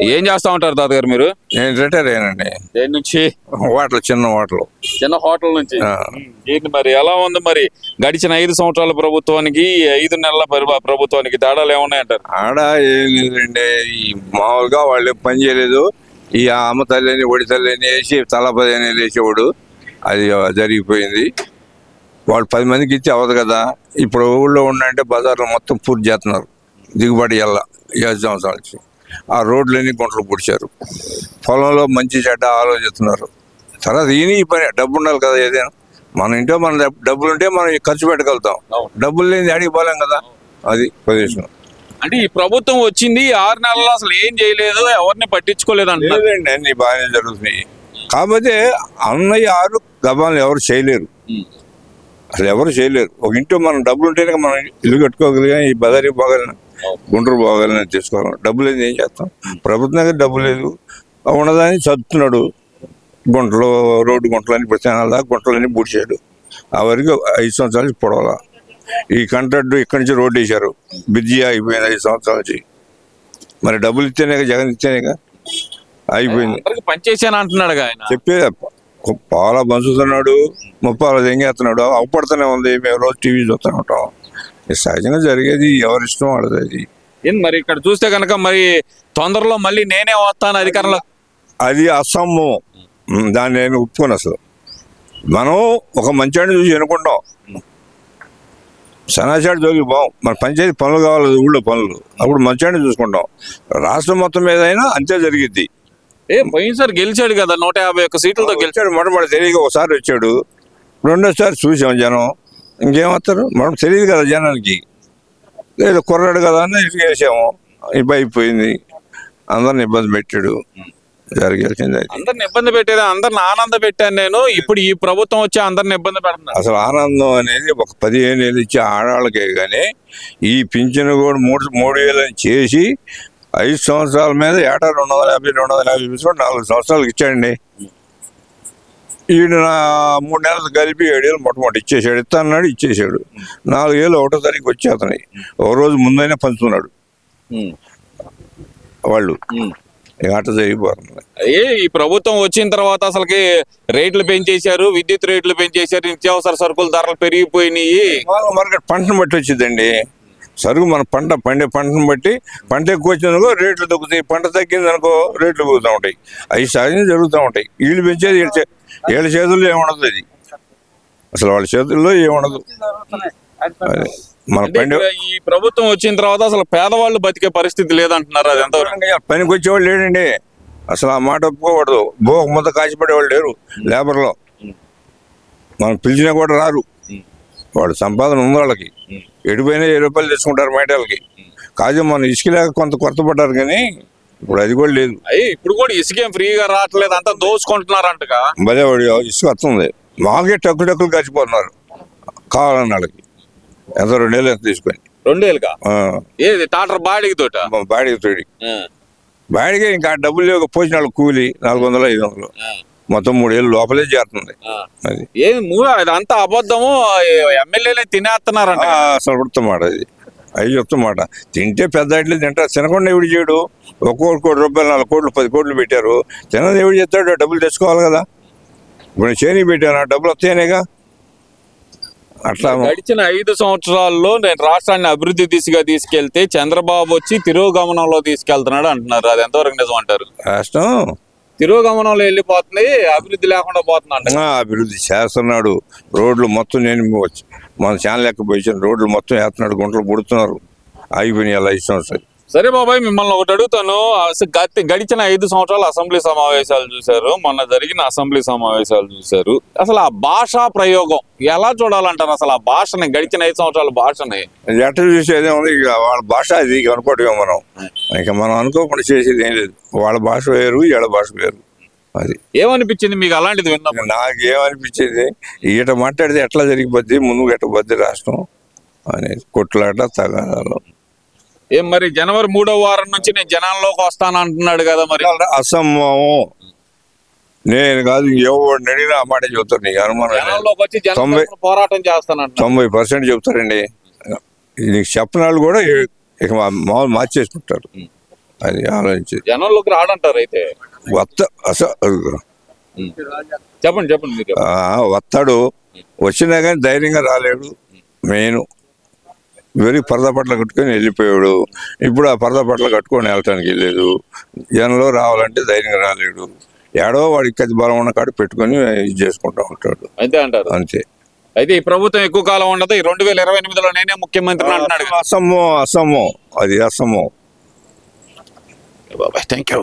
ఏం చేస్తా ఉంటారు తాతగారు మీరు? నేను రిటైర్ అయ్యానండి. దేని నుంచి? వాటలు చిన్న వాటలు చిన్న హోటల్ నుంచి. ఏంటి మరి ఎలా ఉంది మరి? గడిచిన ఐదు సంవత్సరాల ప్రభుత్వానికి ఐదు నెలల పరి- ప్రభుత్వానికి తేడాలు ఏమున్నాయంటారు? ఆడ ఏం లేదండి. ఈ మామూలుగా వాళ్ళు ఏం పని చేయలేదు. ఈ అమ్మ తల్లిని ఒడి తల్లిని వేసి తల పదిని వేసేవాడు. అది జరిగిపోయింది. వాళ్ళు పది మందికి ఇచ్చి అవ్వదు కదా. ఇప్పుడు ఊళ్ళో ఉండంటే బజార్లో మొత్తం పూర్తి చేస్తున్నారు. దిగుబడి ఎల్ల ఐదు సంవత్సరాల ఆ రోడ్లన్నీ గుంటలు పుడిచారు. పొలంలో మంచి చెడ్డ ఆలోచిస్తున్నారు. తర్వాత ఈయన ఈ పని డబ్బు ఉండాలి కదా ఏదైనా. మన ఇంట్లో మన డబ్- డబ్బులు ఉంటే మనం ఖర్చు పెట్టగలుగుతాం. డబ్బులు లేని అడిగి పోలేం కదా. అది పొజిషన్. అంటే ఈ ప్రభుత్వం వచ్చింది ఆరు నెలలు అసలు ఏం చేయలేదు ఎవరిని పట్టించుకోలేదు లేదండి అన్ని బాగానే జరుగుతున్నాయి. కాకపోతే అన్నయ్య ఆరు గబాలు ఎవరు చేయలేరు. అసలు ఎవరు చేయలేరు. ఒక ఇంట్లో మనం డబ్బులు ఉంటేనే మనం ఇల్లు కట్టుకోగలిగా ఈ బదారి పోగలను గుంటూరు పోగలని తీసుకోవాలి డబ్బులు లేదు ఏం చేస్తాం? ప్రభుత్వం దగ్గర డబ్బు లేదు. ఉన్నదాన్ని చదువుతున్నాడు. గుంటలు రోడ్డు గుంటలని ఇప్పుడు తెనాల దాకా గుంటలన్నీ పూడ్చాడు. ఆ వరకు ఐదు సంవత్సరాల నుంచి పొడవాల. ఈ కాంట్రాక్ట్ ఇక్కడి నుంచి రోడ్డు వేశారు. బిజీ అయిపోయింది ఐదు సంవత్సరాల నుంచి. మరి డబ్బులు ఇస్తేనే జగన్ ఇస్తేనేగా అయిపోయింది. పనిచేసాను అంటున్నాడు ఆయన? చెప్పే పాల పంచుతున్నాడు ముప్పాల దెంగేస్తున్నాడు అవపడుతూనే ఉంది. మేము రోజు టీవీ చూస్తూ ఉంటాం. సహజంగా జరిగేది ఎవరి ఇష్టం వాళ్ళది అది. ఏంది మరి ఇక్కడ చూస్తే కనుక మరి తొందరలో మళ్ళీ నేనే వస్తాను అధికారంలో? అది అసమ్ము. ఉమ్, దాన్ని నేను ఒప్పుకోను అసలు. మనం ఒక మంచివాడిని చూసి ఎన్నుకుంటాం. సనాచాడు జోలికి బాం మన పంచాయతీ పనులు కావాలి ఊళ్ళో పనులు. అప్పుడు మంచివాడిని చూసుకుంటాం. రాష్ట్రం మొత్తం మీద అయినా అంతే జరిగిద్ది. ఏ పోయినసారి గెలిచాడు కదా నూట యాభై ఒక్క సీట్లతో గెలిచాడు మొట్టమొదటి తెలియక ఒకసారి వచ్చాడు. రెండోసారి చూసాం జనం. ఇంకేమవుతారు మనం తెలియదు కదా జనానికి లేదు కుర్రాడు కదా అని వేసాము ఇబ్బంది అయిపోయింది అందరిని ఇబ్బంది పెట్టాడు జరిగేసింది అది అందరిని ఇబ్బంది పెట్టేది అందరిని ఆనంద పెట్టాను నేను ఇప్పుడు ఈ ప్రభుత్వం వచ్చి అందరిని ఇబ్బంది పెడుతున్నారు అసలు ఆనందం అనేది ఒక పదిహేను వేలు ఇచ్చే ఆడవాళ్ళకే కానీ ఈ పింఛను కూడా మూడు మూడు వేలని చేసి ఐదు సంవత్సరాల మీద ఏటా రెండు వందల యాభై రెండు వందల యాభై నాలుగు సంవత్సరాలకు ఇచ్చాడండి ఈయన మూడు నెలలు కలిపి ఏడేళ్ళు మొట్టమొదటి ఇచ్చేసాడు ఇస్తా అన్నాడు ఇచ్చేసాడు నాలుగేళ్ళు ఒకటో తారీఖు వచ్చి అతని ఒక రోజు ముందైనా పంచుతున్నాడు. వాళ్ళు. అట్ట జరిగిపోతుంది. ఏ ఈ ప్రభుత్వం వచ్చిన తర్వాత అసలుకి రేట్లు పెంచేశారు విద్యుత్ రేట్లు పెంచేశారు నిత్యావసర సరుకుల ధరలు పెరిగిపోయినాయి. మార్కెట్ పంటను బట్టి వచ్చిందండి. సరుకు మన పంట పండే పంటను బట్టి పంట ఎక్కువ వచ్చిందనుకో రేట్లు తగ్గుతాయి. పంట తగ్గింది అనుకో రేట్లు తగ్గుతూ ఉంటాయి. అవి సహజంగా జరుగుతూ ఉంటాయి. వీళ్ళు పెంచేది వీళ్ళ వీళ్ళ చేతుల్లో ఏముండదు అది. అసలు వాళ్ళ చేతుల్లో ఏముండదు. మన పండి ఈ ప్రభుత్వం వచ్చిన తర్వాత అసలు పేదవాళ్ళు బతికే పరిస్థితి లేదంటున్నారు అది ఎంతవరకు? పనికి వచ్చేవాళ్ళు లేడండి. అసలు ఆ మాట ఒప్పుకోకూడదు. బోక ముద్ద కాచిపడేవాళ్ళు లేరు లేబర్లో. మనం పిలిచినా కూడా రారు. వాడు సంపాదన ఉంది వాళ్ళకి. ఎడిపోయినా ఏ రూపాయలు తెచ్చుకుంటారు మేటలకి కాదు మన ఇసుక లేక కొంత కొరత పడ్డారు కానీ ఇప్పుడు అది కూడా లేదు. అయ్యి ఇప్పుడు కూడా ఇసుకేం ఫ్రీగా రావట్లేదు అంతా దోచుకుంటున్నారంటగా? వాడు ఇసుక వస్తుంది. మాకే టక్కు టక్కులు కలిసిపోతున్నారు కావాలన్న వాళ్ళకి. ఎంత రెండేళ్ళు ఎంత తీసుకొని. రెండేళ్ళుగా? ఏది టాటర్ బాడీకి తోట? బాడీకి తోడి బాడీకి ఇంకా డబ్బులు పోసిన వాళ్ళకి కూలి నాలుగు వందలు ఐదు వందలు మొత్తం మూడేళ్ళు లోపలే చేరుతుంది. అది. ఏది మూ అదంతా అబద్ధము ఎమ్మెల్యేలే తినేస్తున్నారంట అసలు వృత్తమాట అది. అవి చెప్తామాట తింటే పెద్ద ఇడ్లీ తింటారు తినకుండా ఎవడు చేయడు? ఒక్కొక్క కోటి రూపాయలు నాలుగు కోట్లు పది కోట్లు పెట్టారు. తినది ఎవడు చేస్తాడు డబ్బులు తెచ్చుకోవాలి కదా. ఇప్పుడు చేని పెట్టాను డబ్బులు వస్తాయనేగా? అట్లా గడిచిన ఐదు సంవత్సరాల్లో నేను రాష్ట్రాన్ని అభివృద్ధి దిశగా తీసుకెళ్తే చంద్రబాబు వచ్చి తిరోగమనంలో తీసుకెళ్తున్నాడు అంటున్నారు. అది ఎంతవరకు నిజం అంటారు? రాష్ట్రం తిరోగమనంలో వెళ్ళిపోతుంది అభివృద్ధి లేకుండా పోతుంది అభివృద్ధి చేస్తున్నాడు. రోడ్లు మొత్తం నేను మన ఛానల్ లెక్క పోయించాను రోడ్లు మొత్తం వేస్తున్నాడు గుంటలు పుడుతున్నారు. ఆగిపోయినాయి అలా ఐదు సరే సరే బాబాయ్ మిమ్మల్ని ఒకటి అడుగుతాను. గడిచిన ఐదు సంవత్సరాలు అసెంబ్లీ సమావేశాలు చూశారు. మొన్న జరిగిన అసెంబ్లీ సమావేశాలు చూశారు. అసలు ఆ భాషా ప్రయోగం ఎలా చూడాలంటారు? అసలు ఆ భాషని గడిచిన ఐదు సంవత్సరాల భాషని? ఎట్ట చూసేదే ఉంది ఇక వాళ్ళ భాష అది అనుకోవటమే మనం. ఇక మనం అనుకోకుండా చేసేది ఏం లేదు. వాళ్ళ భాష వేరు వీళ్ళ భాష వేరు. అది. ఏమనిపించింది మీకు అలాంటిది విన్నప్పుడు? నాకేమనిపించేది? ఈట మాట్లాడితే ఎట్లా జరిగిపోద్ది? ముందుకు ఎట్టబోద్ది రాష్ట్రం? అనేది కొట్లాట తగాదాలు. ఏం మరి జనవరి మూడో వారం నుంచి నేను జనాల్లోకి వస్తాను అంటున్నాడు కదా మరి. అసమ్మం నేను కాదు ఎవరిని అడిగినా మాట చెబుతారు నీకు అనుమానం తొంభై- పోరాటం చేస్తానంటున్నాడు తొంభై పర్సెంట్ చెప్తారండి నీకు చెప్పిన వాళ్ళు కూడా ఇక మామూలు మార్చేసుకుంటారు అది ఆలోచించి. జనంలోకి రాడంటారు అయితే. వత్త అసలు చెప్పండి చెప్పండి వస్తాడు వచ్చినా కానీ ధైర్యంగా రాలేడు. మెయిన్ వెరీ పరద పట్ల కట్టుకొని వెళ్ళిపోయాడు. ఇప్పుడు ఆ పరద పట్ల కట్టుకొని వెళ్ళటానికి వెళ్ళలేదు. జనంలో రావాలంటే ధైర్యంగా రాలేడు. ఏడో వాడికి అది బలం ఉన్న కాడ పెట్టుకొని ఇది చేసుకుంటా ఉంటాడు. అంతే అంటారు. అంతే. అయితే ఈ ప్రభుత్వం ఎక్కువ కాలం ఉండదు. ఈ రెండు వేల ఇరవై ఎనిమిదిలో నేనే ముఖ్యమంత్రి అంటున్నాడు. అసమ్మో అసమ్మో అది అసమ్మో బాబాయ్ థ్యాంక్ యూ